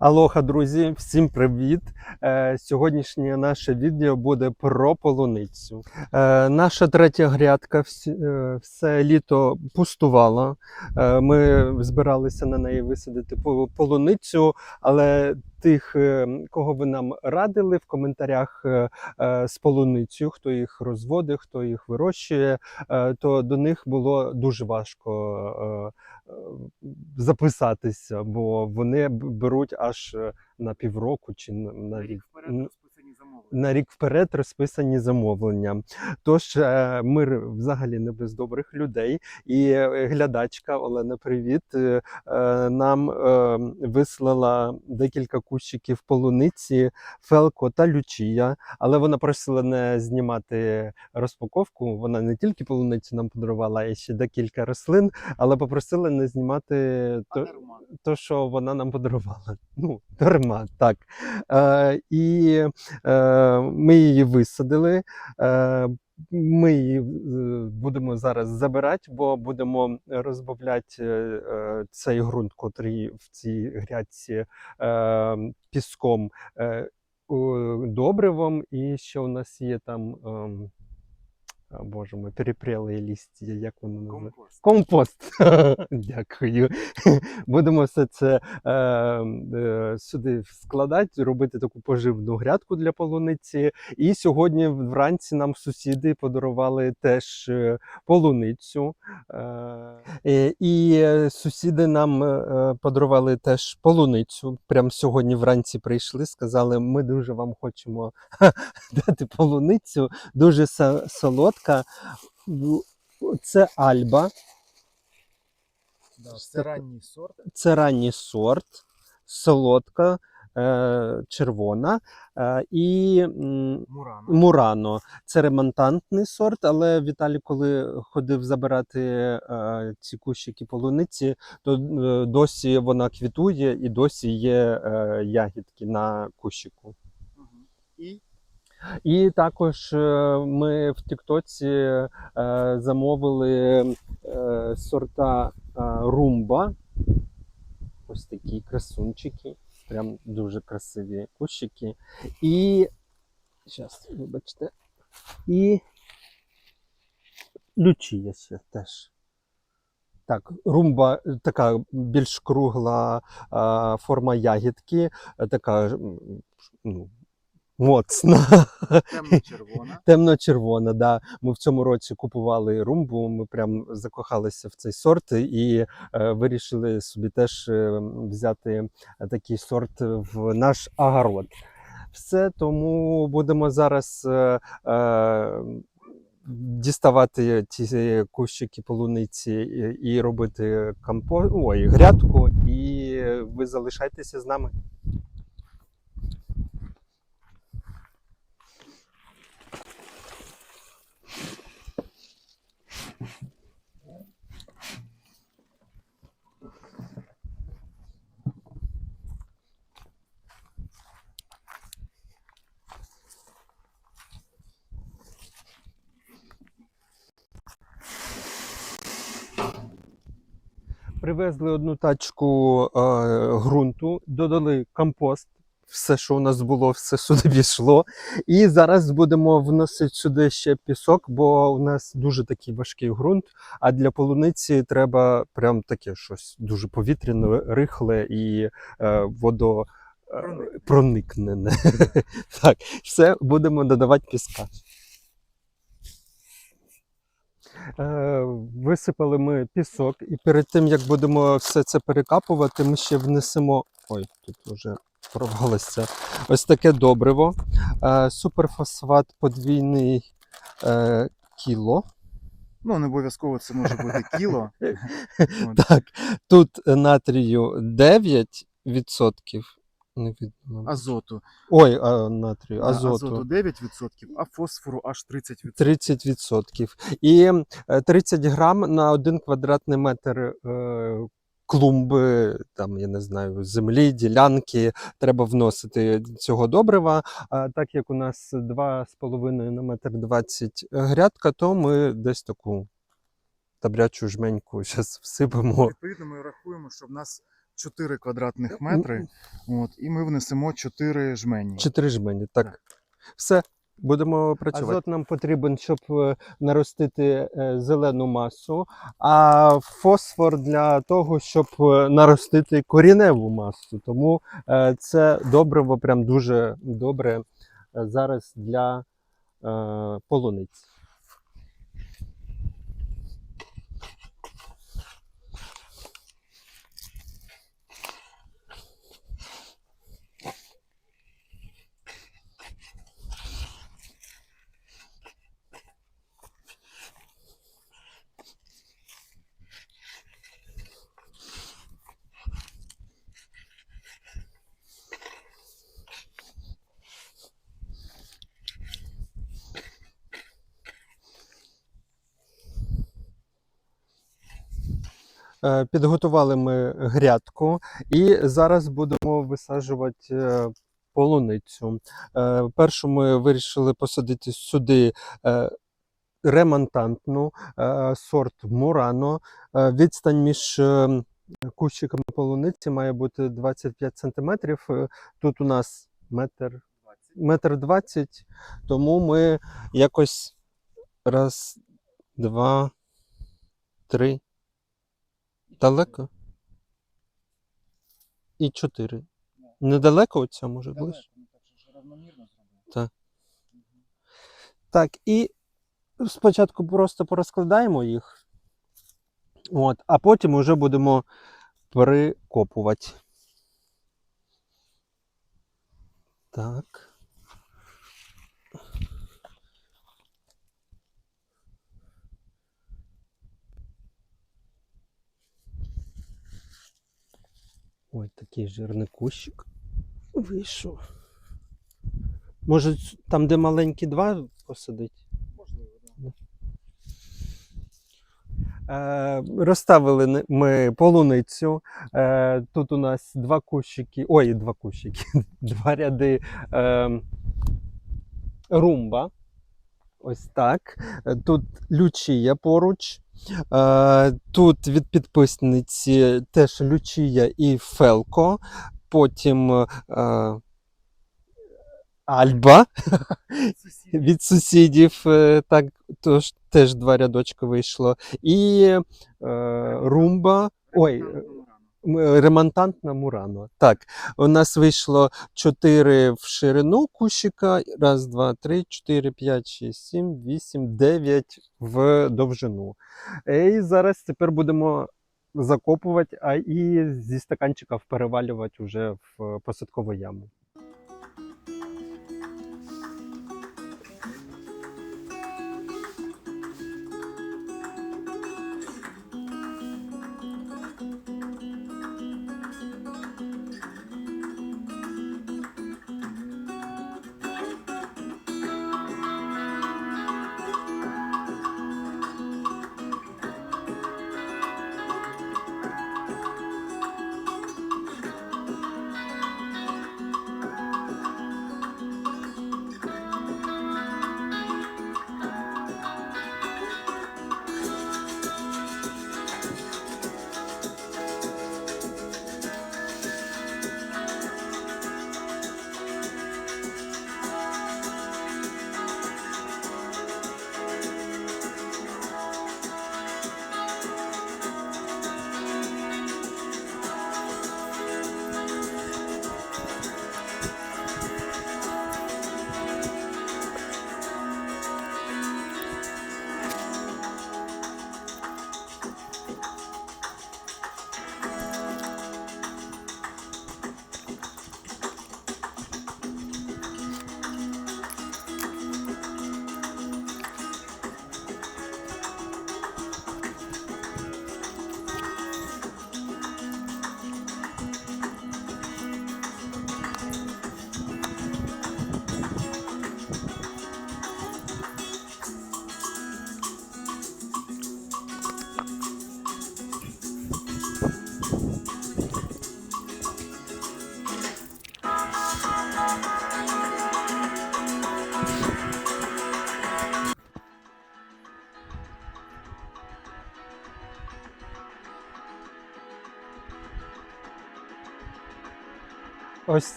Алоха, друзі, всім привіт! Е, Сьогоднішнє наше відео буде про полуницю. Е, Наша третя грядка е, все літо пустувала. Ми збиралися на неї висадити по- полуницю, але тих, кого ви нам радили в коментарях з полуницею, хто їх розводить, хто їх вирощує, то до них було дуже важко записатися, бо вони беруть аж е, на півроку чи на, на рік. вперед Н- розписані замовлення. На рік вперед розписані замовлення. Тож е, ми взагалі не без добрих людей. І е, глядачка Олена, привіт, е, нам вислала декілька кущиків полуниці, фелко та лючія. Але вона просила не знімати розпаковку. Вона не тільки полуницю нам подарувала, а ще декілька рослин, але попросила не знімати то, то, що вона нам подарувала. Ну, дарма, так. Е, і е, ми її висадили. Е, ми її е, будемо зараз забирати, бо будемо розбавляти е, цей ґрунт, котрий в цій грядці піском, добривом. І ще у нас є там. Боже мой, перепрілі листя, як воно називається? Компост. Компост. Дякую. Будемо все це е, е, сюди складати, робити таку поживну грядку для полуниці. І сьогодні вранці нам сусіди подарували теж е, полуницю. Е, і е, сусіди нам е, подарували теж полуницю. Прямо сьогодні вранці прийшли, сказали, ми дуже вам хочемо дати полуницю, дуже са- солодка. Це Альба. Да, це ранній сорт. Це ранній сорт, солодка, е, червона е, і м, Мурана. Мурано. Це ремонтантний сорт, але Віталій, коли ходив забирати е, ці кущики полуниці, то е, досі вона квітує і досі є е, ягідки на кущику. І І також е, ми в Тіктоці е, замовили е, сорта румба. Ось такі красунчики. Прям дуже красиві кущики. І. Зараз, вибачте. І. Лючія ще теж. Так, румба така більш кругла форма ягідки, така ну, моцна. темно-червона. Темно-червона, да. Ми в цьому році купували румбу. Ми прям закохалися в цей сорт і е, вирішили собі теж е, взяти такий сорт в наш огород. Все, тому будемо зараз е, е, діставати ці кущики полуниці і, і робити компо... Ой, грядку, і ви залишайтеся з нами. Привезли одну тачку е, ґрунту, додали компост. Все, що у нас було, все сюди пішло. І зараз будемо вносити сюди ще пісок, бо у нас дуже такий важкий ґрунт. А для полуниці треба прям таке щось дуже повітряне, рихле і е, водо. е, Проникнене. так, все, будемо додавати піска. Е, Висипали ми пісок, і перед тим як будемо все це перекапувати, ми ще внесемо. Ой, тут вже порвалося. Ось таке добриво. Е, Суперфосфат подвійний е, кіло. Ну, не обов'язково це може бути кіло. Так, тут натрію 9%. Не видно. Азоту. Ой, а, натрію, азоту. азоту 9%, а фосфору аж 30%. 30%. І е, 30 грам на 1 квадратний метр е, клумби, там, я не знаю, землі, ділянки треба вносити цього добрива. А так як у нас 2,5 на метр 20 грядка, то ми десь таку табрячу жменьку зараз всипемо. Відповідно, ми рахуємо, що в нас 4 квадратних метри. От, і ми внесемо 4 жмені. Чотири жмені, так. Так. Все, будемо працювати. Азот нам потрібен, щоб е, наростити е, зелену масу, а фосфор для того, щоб е, наростити коріневу масу. Тому це добриво прям дуже добре зараз для полуниць. Підготували ми грядку і зараз будемо висаджувати е, полуницю. Е, Першу ми вирішили посадити сюди е, ремонтантну е, сорт Мурано. Е, Відстань між е, кущиками полуниці має бути 25 см. Тут у нас метр, метр 20, тому ми якось раз, два, три. Далеко? І чотири. Недалеко оця може ближче? Так. Так, і спочатку просто порозкладаємо їх, от, а потім вже будемо прикопувати. Так. Ой, такий жирний кущик вийшов. Може, там, де маленькі два посадить? Можливо, да. Е, розставили ми полуницю. Е, тут у нас два кущики, ой, два кущики, два ряди е, румба. Ось так. Тут лючія поруч. Е, тут від підписниці теж лючія і фелко. Потім е, Альба від сусідів. е, Так, тож теж два рядочки вийшло. І румба. Ой, ремонтантна Мурано. Так, у нас вийшло 4 в ширину кущика. Раз, два, три, чотири, п'ять, шість, сім, вісім, дев'ять в довжину. І зараз тепер будемо закопувати, а і зі стаканчика перевалювати вже в посадкову яму.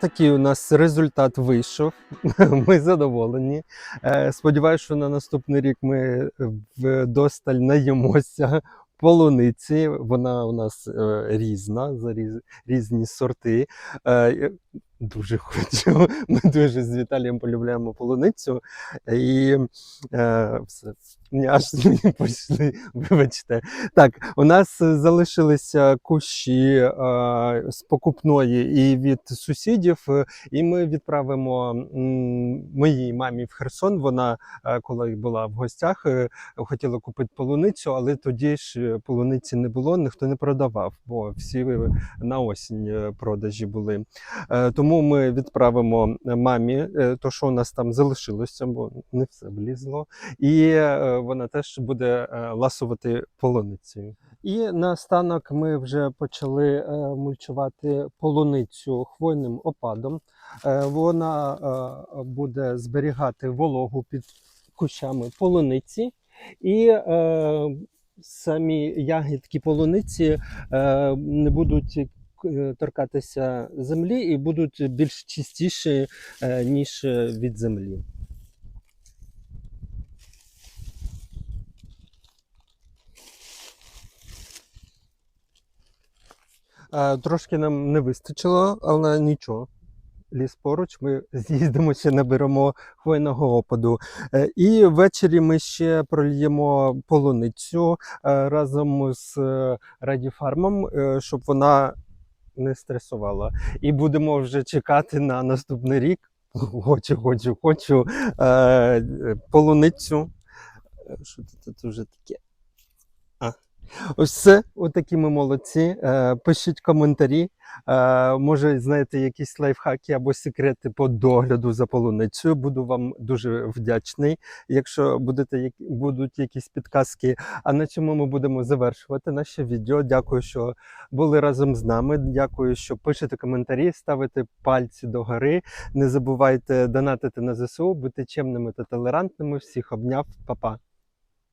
Такий у нас результат вийшов. Ми задоволені. Е, Сподіваюся, що на наступний рік ми вдосталь наїмося полуниці. Вона у нас е, різна, різні сорти. Е, Дуже хочу. Ми дуже з Віталієм полюбляємо полуницю. І е, все. Аж пішли, вибачте. Так, у нас е, залишилися кущі е, з покупної і від сусідів, е, і ми відправимо моїй мамі в Херсон. Вона, коли була в гостях, хотіла купити полуницю, але тоді ж полуниці не було, ніхто не продавав, бо всі на осінь продажі були. Тому ми відправимо мамі то, що у нас там залишилося, бо не все влізло і вона теж буде е, ласувати полуницею. І наостанок ми вже почали е, мульчувати полуницю хвойним опадом. Е, Вона буде зберігати вологу під кущами полуниці, і самі ягідки полуниці не будуть торкатися землі і будуть більш чистіші, ніж від землі. Трошки нам не вистачило, але нічого. Ліс поруч, ми з'їздимо ще наберемо хвойного опаду. Е, І ввечері ми ще прольємо полуницю е, разом з е, Радіфармом, е, щоб вона не стресувала. І будемо вже чекати на наступний рік. Хочу, хочу, хочу е, е, полуницю. Е, Що тут вже таке? Ось все, отакі ми молодці. Е, пишіть коментарі. Е, може, знаєте, якісь лайфхаки або секрети по догляду за полуницею. Буду вам дуже вдячний, якщо будете, будуть якісь підказки. А на цьому ми будемо завершувати наше відео. Дякую, що були разом з нами. Дякую, що пишете коментарі, ставите пальці догори. Не забувайте донатити на ЗСУ, бути чемними та толерантними. Всіх обняв, Па-па.